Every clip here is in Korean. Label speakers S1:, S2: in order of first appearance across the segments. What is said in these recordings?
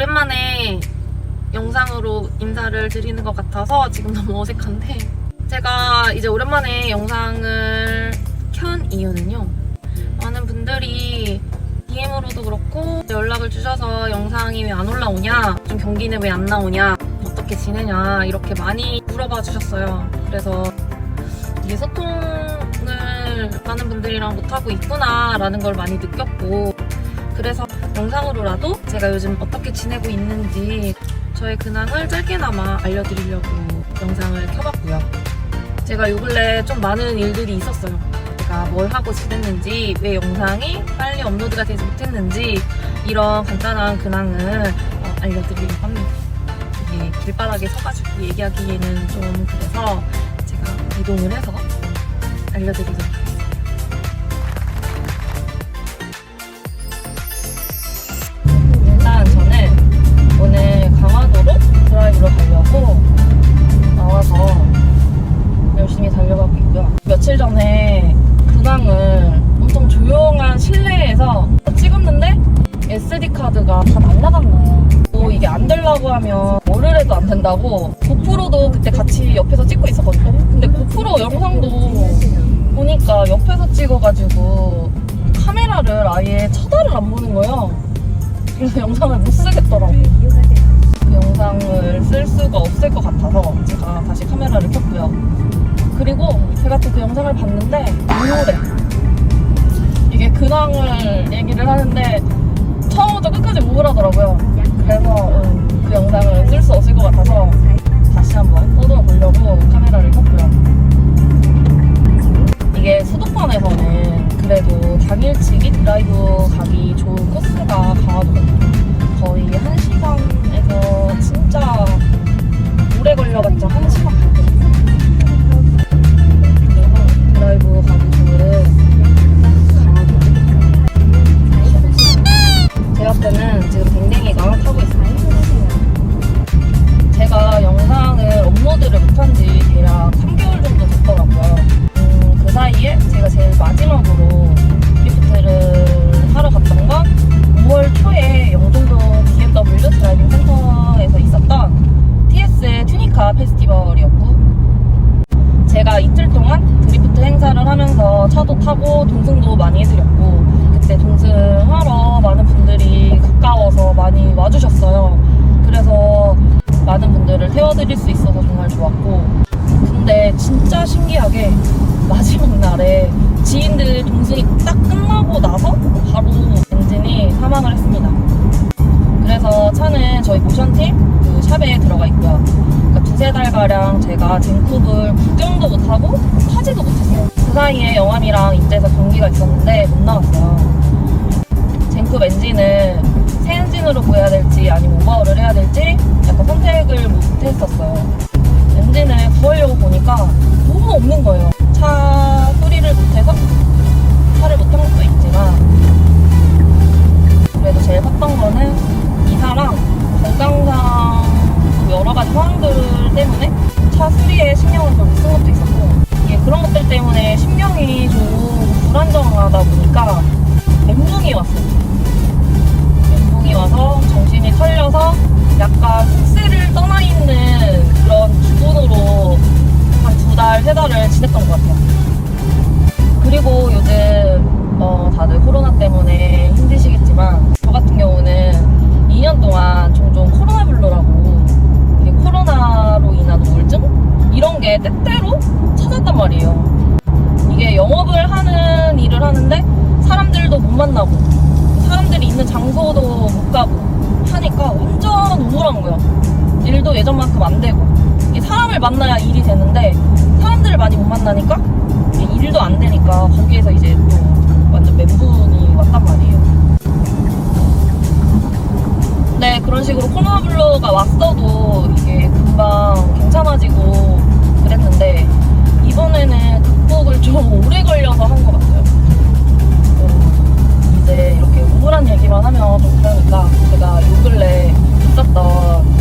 S1: 오랜만에 영상으로 인사를 드리는 것 같아서 지금 너무 어색한데 제가 이제 오랜만에 영상을 켠 이유는요. 많은 분들이 DM으로도 그렇고 연락을 주셔서 영상이 왜 안 올라오냐, 좀 경기는 왜 안 나오냐, 어떻게 지내냐 이렇게 많이 물어봐 주셨어요. 그래서 이게 소통을 많은 분들이랑 못하고 있구나 라는 걸 많이 느꼈고 그래서 영상으로라도 제가 요즘 어떻게 지내고 있는지 저의 근황을 짧게나마 알려드리려고 영상을 켜봤고요. 제가 요 근래 좀 많은 일들이 있었어요. 제가 뭘 하고 지냈는지, 왜 영상이 빨리 업로드가 되지 못했는지 이런 간단한 근황을 어, 알려드리려고 합니다. 이게 길바닥에 서가지고 얘기하기에는 좀 그래서 제가 이동을 해서 알려드리도록 된다고 고프로도 그때 같이 옆에서 찍고 있었거든요. 근데 고프로 영상도 보니까 옆에서 찍어가지고 카메라를 아예 쳐다를 안 보는 거예요. 그래서 영상을 못 쓰겠더라고. 그 영상을 쓸 수가 없을 것 같아서 제가 다시 카메라를 켰고요. 그리고 제가 또 그 영상을 봤는데 우울해. 이게 근황을 얘기를 하는데 처음부터 끝까지 우울하더라고요. 그래서 음, 그 영상을 쓸 수 없을 것 같아서 다시 한번 떠들어 보려고 카메라를 켰고요. 이게 수도권에서는 그래도 당일치기 드라이브 가기 좋은 코스가 강화도거든요. 거의 1시간에서 5년가량 제가 젠쿱을 국정도 못하고 타지도 못했어요. 그 사이에 영암이랑 입대해서 경기가 있었는데 못 나왔어요. 젠쿱 엔진을 새 엔진으로 구해야 될지 아니면 오버홀을 해야 될지 약간 선택을 못했었어요. 엔진을 구하려고 보니까 너무 없는 거예요. 차 수리를 못해서 말이에요. 이게 영업을 하는 일을 하는데 사람들도 못 만나고 사람들이 있는 장소도 못 가고 하니까 완전 우울한 거예요. 일도 예전만큼 안 되고 사람을 만나야 일이 되는데 사람들을 많이 못 만나니까 일도 안 되니까 거기에서 이제 또 완전 멘붕이 왔단 말이에요. 네, 그런 식으로 코로나 블루가 왔어도 이게 금방 괜찮아지고 그랬는데 이번에는 극복을 좀 오래 걸려서 한 것 같아요. 음, 이제 이렇게 우울한 얘기만 하면 좀 그러니까 제가 요 근래 있었던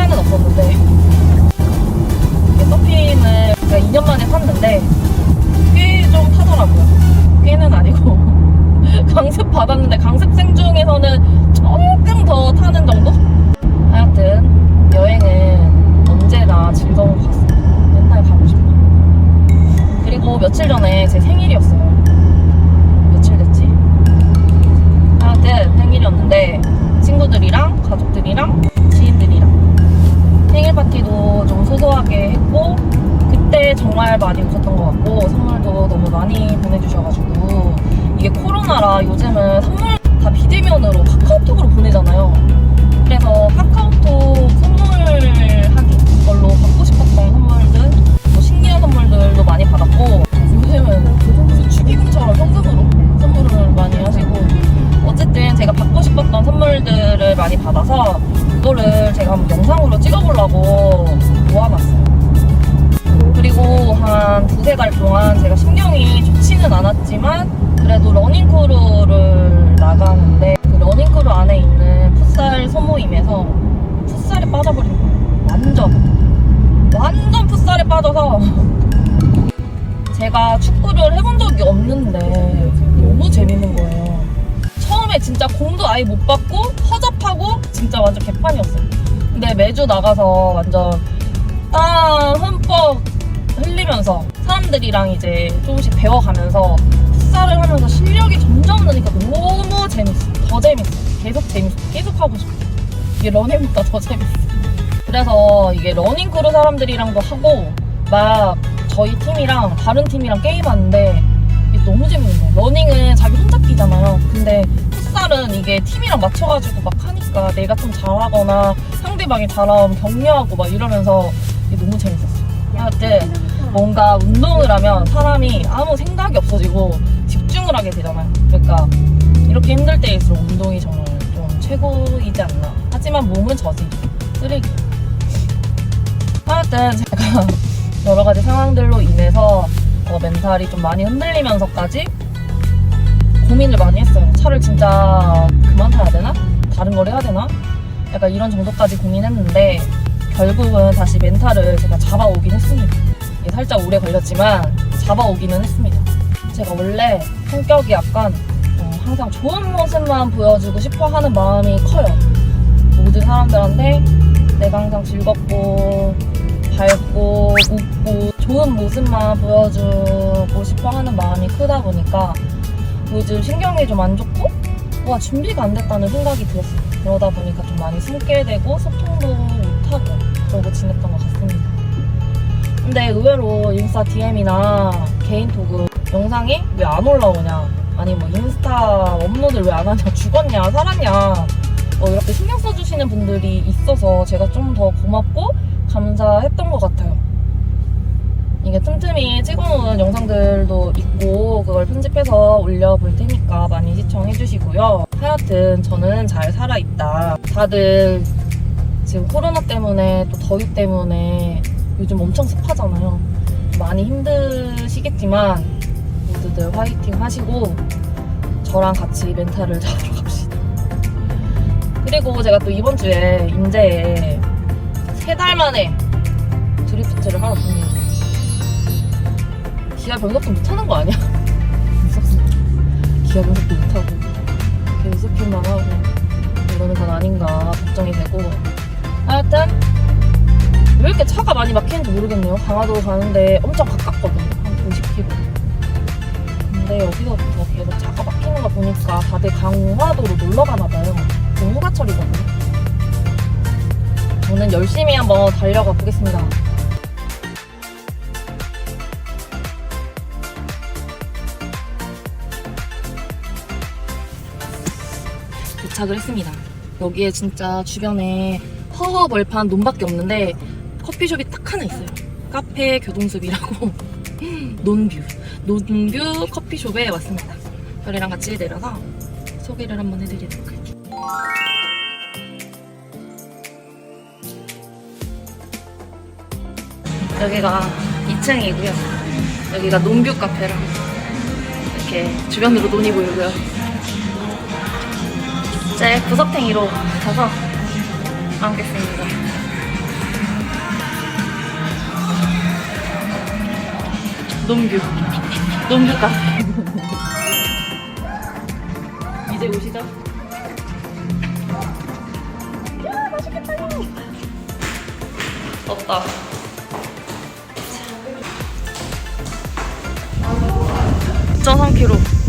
S1: 시간은 없었는데 서핑을 제가 2년 만에 탔는데 꽤 좀 타더라고요. 꽤는 아니고 강습 받았는데 강습생 중에서는 조금 더 타는 정도? 하여튼 여행은 언제나 즐거운 것 같습니다. 맨날 가고 싶어. 그리고 며칠 전에 제 생일이었어요. 며칠 됐지? 하여튼 생일이었는데 친구들이랑 가족들이랑 생일 파티도 좀 소소하게 했고 그때 정말 많이 웃었던 것 같고 선물도 너무 많이 보내주셔가지고 이게 코로나라 요즘은 선물 다 비대면으로 카카오톡 한 두세 달 동안 제가 신경이 좋지는 않았지만 그래도 러닝크루를 나가는데 그 러닝크루 안에 있는 풋살 소모임에서 풋살에 빠져버린 거예요. 완전. 완전 풋살에 빠져서 제가 축구를 해본 적이 없는데 너무 재밌는 거예요. 처음에 진짜 공도 아예 못 받고 허접하고 진짜 완전 개판이었어요. 근데 매주 나가서 완전 땀 흠뻑 흘리면서 사람들이랑 이제 조금씩 배워가면서 풋살을 하면서 실력이 점점 느니까 너무 재밌어. 더 재밌어. 계속 재밌어. 계속 하고 싶어. 이게 러닝보다 더 재밌어. 그래서 이게 러닝 크루 사람들이랑도 하고 막 저희 팀이랑 다른 팀이랑 게임하는데 이게 너무 재밌는 거예요. 러닝은 자기 혼자 뛰잖아요. 근데 풋살은 이게 팀이랑 맞춰가지고 막 하니까 내가 좀 잘하거나 상대방이 잘하면 격려하고 막 이러면서 이게 너무 재밌었어요. 하여튼 뭔가 운동을 하면 사람이 아무 생각이 없어지고 집중을 하게 되잖아요. 그러니까 이렇게 힘들 때일수록 운동이 정말 좀 최고이지 않나. 하지만 몸은 저지. 쓰레기. 하여튼 제가 여러 가지 상황들로 인해서 어, 멘탈이 좀 많이 흔들리면서까지 고민을 많이 했어요. 차를 진짜 그만 타야 되나? 다른 걸 해야 되나? 약간 이런 정도까지 고민했는데 결국은 다시 멘탈을 제가 잡아오긴 했습니다. 살짝 오래 걸렸지만 잡아오기는 했습니다. 제가 원래 성격이 약간 어, 항상 좋은 모습만 보여주고 싶어 하는 마음이 커요. 모든 사람들한테 내가 항상 즐겁고 밝고 웃고 좋은 모습만 보여주고 싶어 하는 마음이 크다 보니까 요즘 신경이 좀 안 좋고 와 준비가 안 됐다는 생각이 들었어요. 그러다 보니까 좀 많이 숨게 되고 소통도 못하고 그러고 지냈던 것 같습니다. 근데 의외로 인스타 DM이나 개인톡은 영상이 왜 안 올라오냐 아니 뭐 인스타 업로드를 왜 안 하냐 죽었냐 살았냐 어, 이렇게 신경 써주시는 분들이 있어서 제가 좀 더 고맙고 감사했던 것 같아요. 이게 틈틈이 찍어놓은 영상들도 있고 그걸 편집해서 올려볼 테니까 많이 시청해주시고요. 하여튼 저는 잘 살아있다. 다들 지금 코로나 때문에 또 더위 때문에 요즘 엄청 습하잖아요. 많이 힘드시겠지만 모두들 화이팅 하시고 저랑 같이 멘탈을 잡으러 갑시다. 그리고 제가 또 이번 주에 인제에 세 달 만에 드리프트를 하러 갑니다. 기아 변속도 못하는 거 아니야? 무섭습니다. 기아 변속도 못하고 계속 스핀만 하고 이러는 건 아닌가 걱정이 되고 하여튼 왜 이렇게 차가 많이 막히는지 모르겠네요. 강화도 가는데 엄청 가깝거든요. 한 50km. 근데 여기서부터 계속 차가 막히는 거 보니까 다들 강화도로 놀러 가나 봐요. 지금 휴가철이거든요. 저는 열심히 한번 달려가 보겠습니다. 도착을 했습니다. 여기에 진짜 주변에 허허벌판 논밖에 없는데 커피숍이 딱 하나 있어요. 카페 교동숲이라고 논뷰 논뷰 커피숍에 왔습니다. 저희랑 같이 내려서 소개를 한번 해드리도록 할게요. 여기가 2층이고요. 여기가 논뷰 카페라고 이렇게 주변으로 논이 보이고요. 제 구석탱이로 가서 앉겠습니다. 농규. 농규 카페. 이제 오시죠? 야, 맛있겠다. 덥다. 자. 9.3kg.